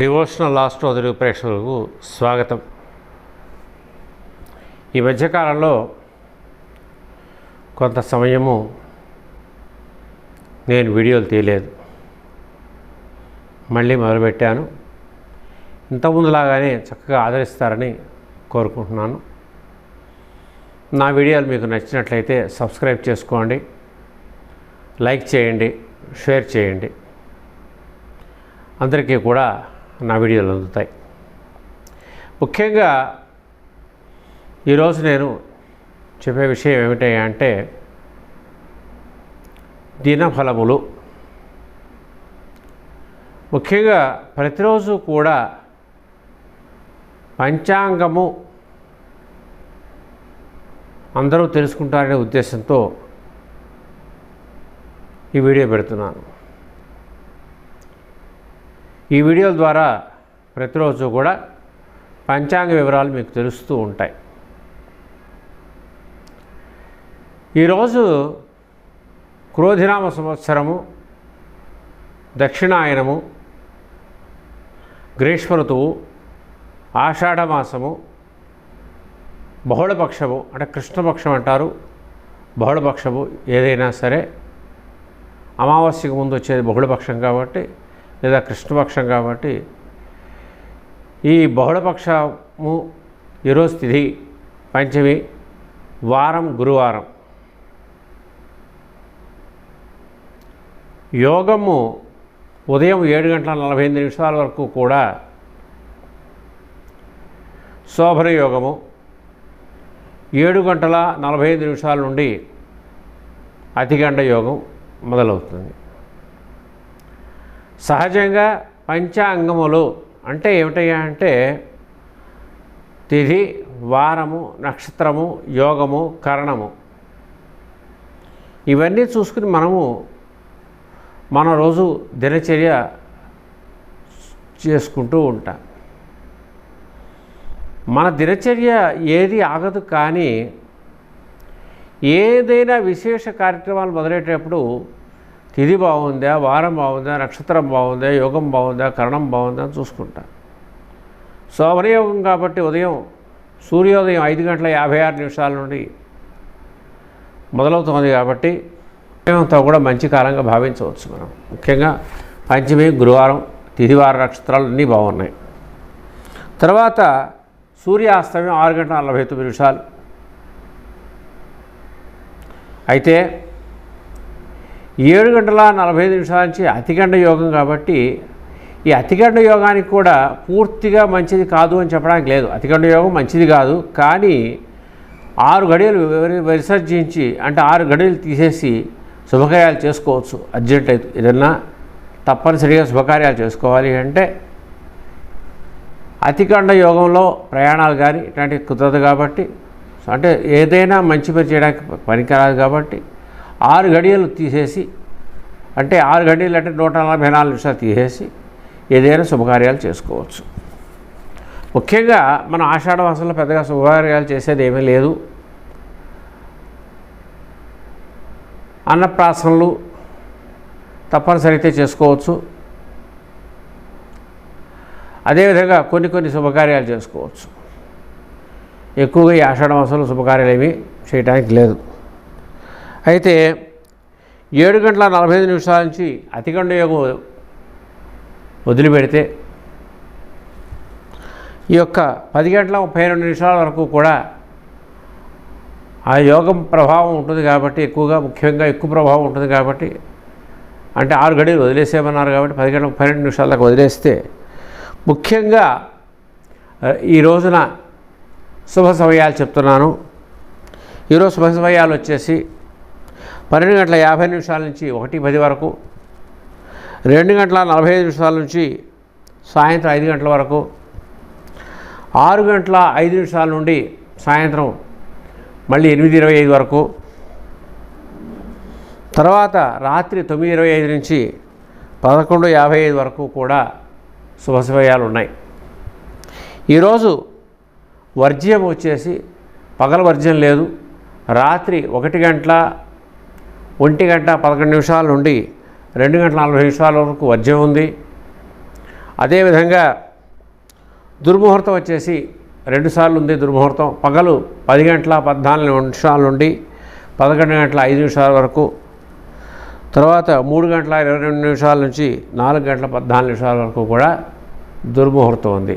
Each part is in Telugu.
డివోషనల్ ఆస్ట్రోదరి ప్రేక్షకులకు స్వాగతం. ఈ మధ్యకాలంలో కొంత సమయము నేను వీడియోలు తీయలేదు. మళ్ళీ మొదలుపెట్టాను. ఇంతకుముందులాగానే చక్కగా ఆదరిస్తారని కోరుకుంటున్నాను. నా వీడియోలు మీకు నచ్చినట్లయితే సబ్స్క్రైబ్ చేసుకోండి. లైక్ చేయండి. షేర్ చేయండి. అందరికీ కూడా నా వీడియోలు అందుతాయి. ముఖ్యంగా ఈరోజు నేను చెప్పే విషయం ఏమిటి అంటే దినఫలములు. ముఖ్యంగా ప్రతిరోజు కూడా పంచాంగము అందరూ తెలుసుకుంటారనే ఉద్దేశంతో ఈ వీడియో పెడుతున్నాను. ఈ వీడియోల ద్వారా ప్రతిరోజు కూడా పంచాంగ వివరాలు మీకు తెలుస్తూ ఉంటాయి. ఈరోజు క్రోధినామ సంవత్సరము దక్షిణాయనము గ్రీష్మ ఋతువు ఆషాఢమాసము బహుళపక్షము అంటే కృష్ణపక్షం అంటారు. బహుళపక్షము ఏదైనా సరే అమావాస్యకు ముందు వచ్చేది బహుళపక్షం కాబట్టి లేదా కృష్ణపక్షం కాబట్టి ఈ బహుళపక్షము ఈరోజు తిథి పంచమి వారం గురువారం. యోగము ఉదయం ఏడు గంటల నలభై ఎనిమిది నిమిషాల వరకు కూడా శోభన యోగము. ఏడు గంటల నలభై ఐదు నిమిషాల నుండి అతిగండ యోగం మొదలవుతుంది. సహజంగా పంచాంగములు అంటే ఏమిటయ్యా అంటే తిథి వారము నక్షత్రము యోగము కరణము. ఇవన్నీ చూసుకుని మనము మన రోజు దినచర్య చేసుకుంటూ ఉంటాం. మన దినచర్య ఏది ఆగదు కానీ ఏదైనా విశేష కార్యక్రమాలు మొదలెట్టేటప్పుడు తిది బాగుందా వారం బాగుందా నక్షత్రం బాగుందా యోగం బాగుందా కరణం బాగుందా అని చూసుకుంటా. శోభనయోగం కాబట్టి ఉదయం సూర్యోదయం ఐదు గంటల యాభై ఆరు నిమిషాల నుండి మొదలవుతుంది కాబట్టి ఉదయంతో కూడా మంచి కాలంగా భావించవచ్చు మనం. ముఖ్యంగా పంచమి గురువారం తిదివార నక్షత్రాలు అన్నీ బాగున్నాయి. తర్వాత సూర్యాస్తమయం ఆరు గంటల నలభై తొమ్మిది నిమిషాలు. అయితే ఏడు గంటల నలభై ఐదు నిమిషాల నుంచి అతిగండ యోగం కాబట్టి ఈ అతిగండ యోగానికి కూడా పూర్తిగా మంచిది కాదు అని చెప్పడానికి లేదు. అతిగండ యోగం మంచిది కాదు. కానీ ఆరు గడియలు విసర్జించి అంటే ఆరు గడియలు తీసేసి శుభకార్యాలు చేసుకోవచ్చు. అర్జెంట్ అయితే ఏదన్నా తప్పనిసరిగా శుభకార్యాలు చేసుకోవాలి అంటే అతికండ యోగంలో ప్రయాణాలు కానీ ఇట్లాంటివి కుదరదు కాబట్టి అంటే ఏదైనా మంచి పని చేయడానికి పనికిరాదు కాబట్టి ఆరు గడియలు తీసేసి అంటే ఆరు గడియలు అంటే నూట నలభై నాలుగు నిమిషాలు తీసేసి ఏదైనా శుభకార్యాలు చేసుకోవచ్చు. ముఖ్యంగా మన ఆషాఢ మాసంలో పెద్దగా శుభకార్యాలు చేసేది ఏమీ లేదు. అన్నప్రాసనలు తప్పనిసరి అయితే చేసుకోవచ్చు. అదేవిధంగా కొన్ని కొన్ని శుభకార్యాలు చేసుకోవచ్చు. ఎక్కువగా ఈ ఆషాఢ మాసంలో శుభకార్యాలు ఏమీ చేయడానికి లేదు. అయితే ఏడు గంటల నలభై ఐదు నిమిషాల నుంచి అతిగండ యోగం వదిలిపెడితే ఈ యొక్క పది గంటల ముప్పై రెండు నిమిషాల వరకు కూడా ఆ యోగం ప్రభావం ఉంటుంది కాబట్టి ఎక్కువగా ముఖ్యంగా ఎక్కువ ప్రభావం ఉంటుంది కాబట్టి అంటే ఆరు గడియలు వదిలేసేమన్నారు కాబట్టి పది గంటల ముప్పై రెండు నిమిషాల దాకా వదిలేస్తే ముఖ్యంగా ఈ రోజున శుభ సమయాలు చెప్తున్నాను. ఈరోజు శుభ సమయాలు వచ్చేసి పన్నెండు గంటల యాభై నిమిషాల నుంచి ఒకటి పది వరకు రెండు గంటల నలభై ఐదు నిమిషాల నుంచి సాయంత్రం ఐదు గంటల వరకు ఆరు గంటల ఐదు నిమిషాల నుండి సాయంత్రం మళ్ళీ ఎనిమిది ఇరవై ఐదు వరకు తర్వాత రాత్రి తొమ్మిది ఇరవై ఐదు నుంచి పదకొండు యాభై ఐదు వరకు కూడా శుభ సమయాలు ఉన్నాయి. ఈరోజు వర్జ్యం వచ్చేసి పగల వర్జ్యం లేదు రాత్రి ఒకటి గంటల ఒంటి గంట పదకొండు నిమిషాల నుండి రెండు గంటల నలభై నిమిషాల వరకు వర్జ్యం ఉంది. అదేవిధంగా దుర్ముహూర్తం వచ్చేసి రెండుసార్లు ఉంది దుర్ముహూర్తం. పగలు పది గంటల పద్నాలుగు నిమిషాల నుండి పదకొండు గంటల ఐదు నిమిషాల వరకు. తర్వాత మూడు గంటల ఇరవై రెండు నిమిషాల నుంచి నాలుగు గంటల పద్నాలుగు నిమిషాల వరకు కూడా దుర్ముహూర్తం ఉంది.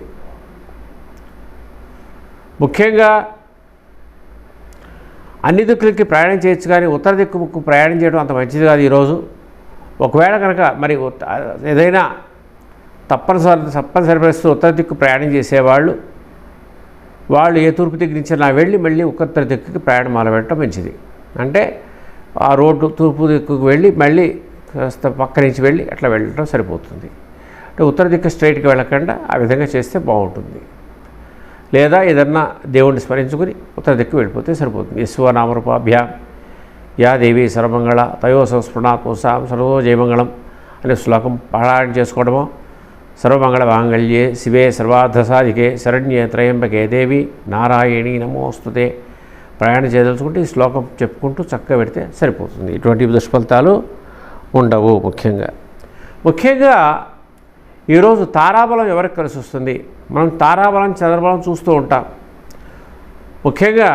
ముఖ్యంగా అన్ని దిక్కులకి ప్రయాణం చేయొచ్చు కానీ ఉత్తర దిక్కు ప్రయాణం చేయడం అంత మంచిది కాదు ఈరోజు. ఒకవేళ కనుక మరి ఏదైనా తప్పనిసరి తప్పనిసరి పరిస్థితి ఉత్తర దిక్కు ప్రయాణం చేసేవాళ్ళు వాళ్ళు ఏ తూర్పు దిక్కు నుంచి నా వెళ్ళి మళ్ళీ ఉత్తర దిక్కుకి ప్రయాణం మొదలుపెట్టడం మంచిది. అంటే ఆ రోడ్డు తూర్పు దిక్కుకు వెళ్ళి మళ్ళీ పక్క నుంచి వెళ్ళి అట్లా వెళ్ళడం సరిపోతుంది. అంటే ఉత్తర దిక్కు స్ట్రైట్కి వెళ్ళకుండా ఆ విధంగా చేస్తే బాగుంటుంది. లేదా ఏదన్నా దేవుణ్ణి స్మరించుకుని ఉత్తర దిక్కు వెళ్ళిపోతే సరిపోతుంది. యశ్వనామరూపాభ్యాం. యా దేవి సర్వమంగళ. తయో సంస్మృణాత్మసాం సర్వో జయమంగళం అనే శ్లోకం పారాయణ చేసుకోవడమో. సర్వమంగళ మాంగళ్యే శివే సర్వార్థసాధికే శరణ్యే త్రయంబకే దేవి నారాయణి నమోస్తుతే. ప్రయాణం చేయదలుచుకుంటే ఈ శ్లోకం చెప్పుకుంటూ చక్కగా పెడితే సరిపోతుంది. ఇటువంటి దుష్ఫలితాలు ఉండవు ముఖ్యంగా. ముఖ్యంగా ఈరోజు తారాబలం ఎవరికి కలిసి వస్తుంది? మనం తారాబలం చంద్రబలం చూస్తూ ఉంటాం. ముఖ్యంగా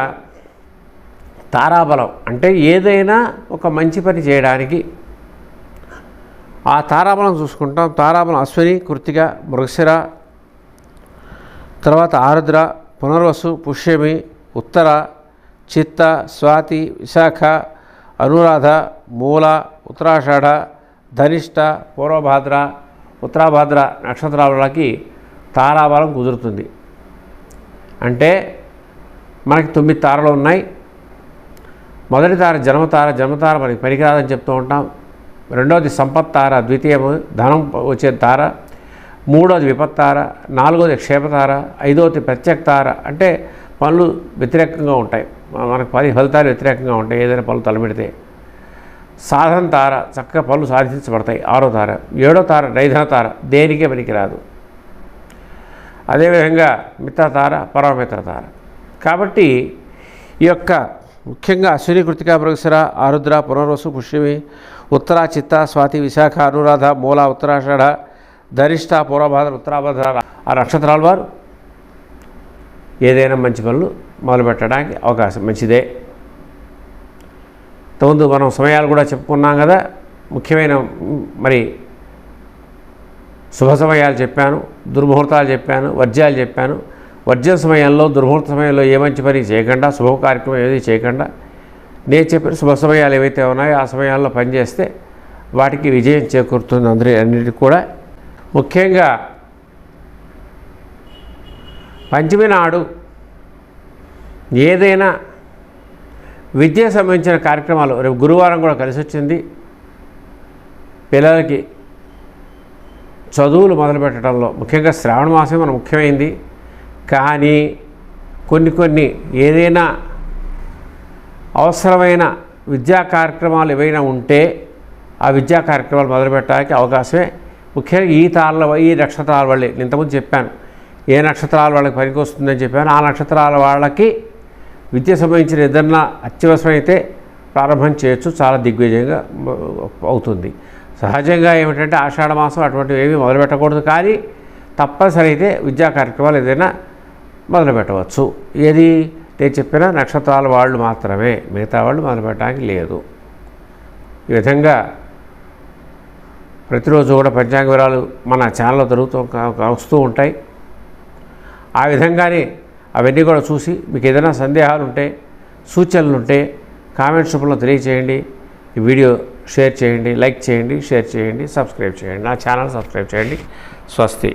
తారాబలం అంటే ఏదైనా ఒక మంచి పని చేయడానికి. ఆ తారాబలం చూసుకుంటాం. తారాబలం అశ్విని కృతిక మృగశిర తర్వాత ఆరుద్ర పునర్వసు పుష్యమి ఉత్తర చిత్త స్వాతి విశాఖ అనురాధ మూల ఉత్తరాషాఢ ధనిష్ట పూర్వభాద్ర ఉత్తరాభాద్ర నక్షత్రాలకి తారాబలం కుదురుతుంది. అంటే మనకి తొమ్మిది తారలు ఉన్నాయి. మొదటి తార జన్మతార జన్మతార మనకి పనికిరాదని చెప్తూ ఉంటాం. రెండవది సంపత్ తార ద్వితీయము ధనం వచ్చే తార మూడోది విపత్తార నాలుగోది క్షేమతార ఐదవది ప్రత్యేక తార. అంటే పనులు వ్యతిరేకంగా ఉంటాయి. మనకు పని ఫలితాలు వ్యతిరేకంగా ఉంటాయి. ఏదైనా పనులు తలబెడితే సాధన తార చక్కగా పనులు సాధించబడతాయి. ఆరో తార ఏడో తార నైధన తార దేనికే పనికిరాదు. అదేవిధంగా మిత్రతార తార తార కాబట్టి ఈ యొక్క ముఖ్యంగా అశ్విని కృతిక మృగశిర ఆరుద్ర పునర్వసు పుష్యమి ఉత్తర చిత్త స్వాతి విశాఖ అనురాధ మూల ఉత్తరాషాఢ ధరిష్ట పూర్వభాద్ర ఉత్తరాభాద్ర ఆ నక్షత్రాల వారు ఏదైనా మంచి పనులు మొదలుపెట్టడానికి అవకాశం మంచిదే. ముందు మనం సమయాలు కూడా చెప్పుకున్నాం కదా ముఖ్యమైన మరి శుభ సమయాలు చెప్పాను దుర్ముహూర్తాలు చెప్పాను వర్జ్యాలు చెప్పాను. వర్జ్య సమయంలో దుర్ముహూర్త సమయంలో ఏ మంచి పని చేయకుండా శుభ కార్యక్రమం ఏది చేయకుండా నేను చెప్పిన శుభ సమయాలు ఏవైతే ఉన్నాయో ఆ సమయాల్లో పనిచేస్తే వాటికి విజయం చేకూరుతుంది అందరి అన్నిటికీ కూడా. ముఖ్యంగా పంచమి నాడు ఏదైనా విద్యకు సంబంధించిన కార్యక్రమాలు రేపు గురువారం కూడా కలిసి వచ్చింది. పిల్లలకి చదువులు మొదలుపెట్టడంలో. ముఖ్యంగా శ్రావణ మాసం మన ముఖ్యమైంది. కానీ కొన్ని కొన్ని ఏదైనా అవసరమైన విద్యా కార్యక్రమాలు ఏవైనా ఉంటే ఆ విద్యా కార్యక్రమాలు మొదలుపెట్టడానికి అవకాశమే. ముఖ్యంగా ఈ తాళ్ళ ఈ నక్షత్రాల వాళ్ళే నేను ఇంతకుముందు చెప్పాను. ఏ నక్షత్రాల వాళ్ళకి పనికి వస్తుందని చెప్పాను. ఆ నక్షత్రాల వాళ్ళకి విద్య సంబంధించిన ఏదన్నా అత్యవసరమైతే ప్రారంభం చేయొచ్చు చాలా దిగ్విజయంగా అవుతుంది. సహజంగా ఏమిటంటే ఆషాఢ మాసం అటువంటివి ఏమీ మొదలుపెట్టకూడదు కానీ తప్పనిసరి అయితే విద్యా కార్యక్రమాలు ఏదైనా మొదలుపెట్టవచ్చు ఏది నేను చెప్పిన నక్షత్రాల వాళ్ళు మాత్రమే మిగతా వాళ్ళు మొదలుపెట్టడానికి లేదు. ఈ విధంగా ప్రతిరోజు కూడా పంచాంగ వివరాలు మన ఛానల్లో దొరుకుతూ వస్తూ ఉంటాయి. ఆ విధంగానే అవన్నీ కూడా చూసి మీకు ఏదైనా సందేహాలు ఉంటే సూచనలు ఉంటే కామెంట్స్ రూపంలో తెలియచేయండి. ఈ వీడియో షేర్ చేయండి లైక్ చేయండి షేర్ చేయండి సబ్స్క్రైబ్ చేయండి. నా ఛానల్ సబ్స్క్రైబ్ చేయండి. స్వస్తి.